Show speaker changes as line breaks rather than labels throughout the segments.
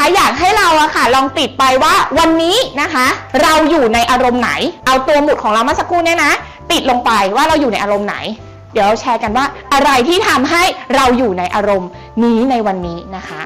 คะอยากให้เราอะค่ะ ลองติดไปว่าวันนี้นะคะ เราอยู่ในอารมณ์ไหน เอาตัวหมุดของเราเมื่อสักครู่เนี่ยนะ ติดลงไปว่าเราอยู่ในอารมณ์ไหน เดี๋ยวเราแชร์กันว่าอะไรที่ทำให้เราอยู่ในอารมณ์นี้ในวันนี้นะคะ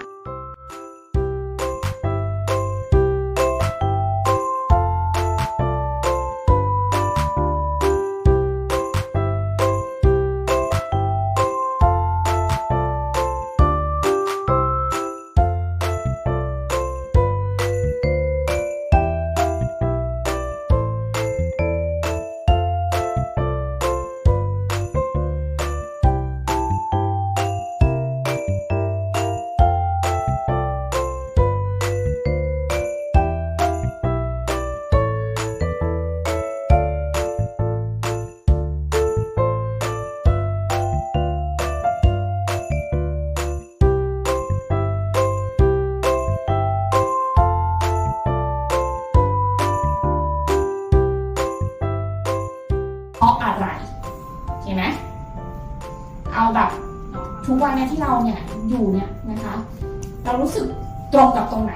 เห็นไหมเอาแบบทุกวันเนี่ยที่เราเนี่ยอยู่เนี่ยนะคะ เรารู้สึกตรงกับตรงไหน